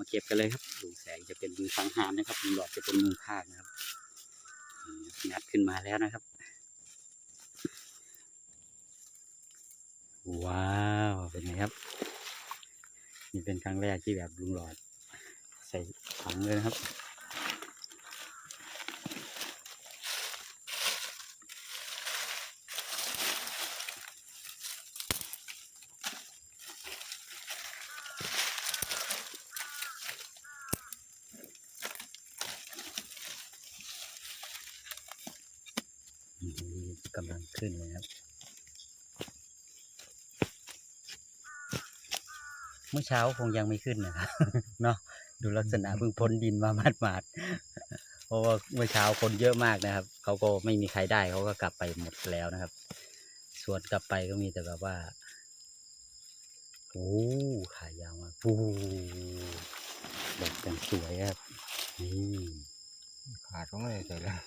มาเก็บกันเลยครับลุงแสงจะเป็นมือสังหารนะครับลุงหลอดจะเป็นมือภาคนะครับนัดขึ้นมาแล้วนะครับ ว้าวเป็นไงครับนี่เป็นครั้งแรกที่แบบลุงหลอด ใส่ถังเลยนะครับ นี่กำลังขึ้นเลยครับ เมื่อเช้าคงยังไม่ขึ้นนะครับเนาะดูลักษณะเพิ่งพ้นดินมาหมาดๆเพราะว่าเมื่อเช้าคนเยอะมากนะครับ เขาก็ไม่มีใครได้เขาก็กลับไปหมดแล้วนะครับ ส่วนกลับไปก็มีแต่แบบว่าโอ้ขายาวมากโอ้แบบกันสวยครับนี่ขาดก็ไม่ได้ใส่แล้ว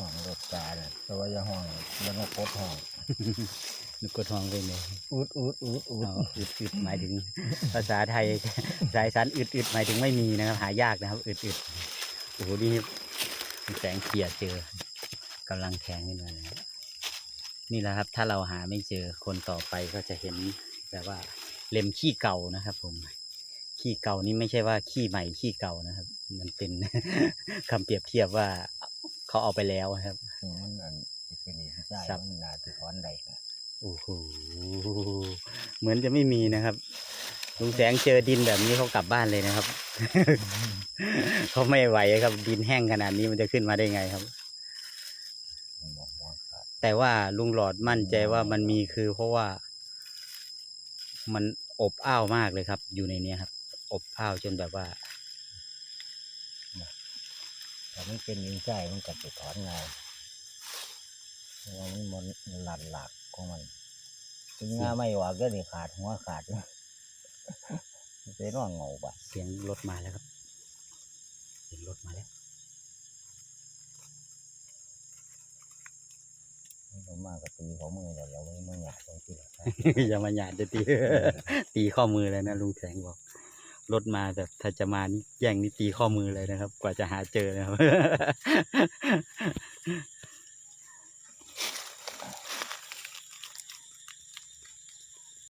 ห้องรถจาเนี่ยแต่ว่าอย่าห้องแล้วก็กดห้องนึกกดทองไปเลยอูดอูดอูดอูดอ๋ออึดอึดหมายถึง ภาษาไทยสายสันอึดอึดหมายถึงไม่มีนะครับ หายากนะครับอึดอึดโอ้โหนี่แสงเขียดเจอกำลังแทงขึ้นมาเลยครับนี่แหละครับ ถ้าเราหาไม่เจอคนต่อไปก็จะเห็นแบบว่าเล็มขี้เก่านะครับ ผมขี้เก่านี่ไม่ใช่ว่าขี้ใหม่ขี้เก่านะครับ มันเป็นคำเปรียบเทียบว่า เขาเอาไปแล้วครับซึ่งมันอันเป็นนี่ใช่ครับมันน่าจะถอนได้นะโอ้โหเหมือนจะไม่มีนะครับลุงแสงเจอดินแบบนี้เขากลับบ้านเลยนะครับ เขาไม่ไหวครับ ดินแห้งขนาดนี้มันจะขึ้นมาได้ไงครับมันบอกว่าขาดแต่ว่าลุงหลอดมั่นใจว่ามันมีคือเพราะว่า มันอบอ้าวมากเลยครับ อยู่ในเนี้ยครับ อบอ้าวจนแบบว่า แต่มันเป็นอินใจมันกัดจะถอนง่ายเพราะว่ามันมันหลัดหลักของมันถึงงาไม่ว่าก็นี่ขาดหัวขาดมันเป็นว่าเงาปะเสียงรถมาแล้วครับเสียงรถมาแล้วมันมากกับตีของมือแต่เราไม่ไม่อยากตรงที่ละอย่ามาหยาดจะตีตีข้อมือเลยนะลุงแสงบอก รถมาแบบถ้าจะมานี่แย่งนี่ตีข้อมือเลยนะครับ กว่าจะหาเจอนะครับ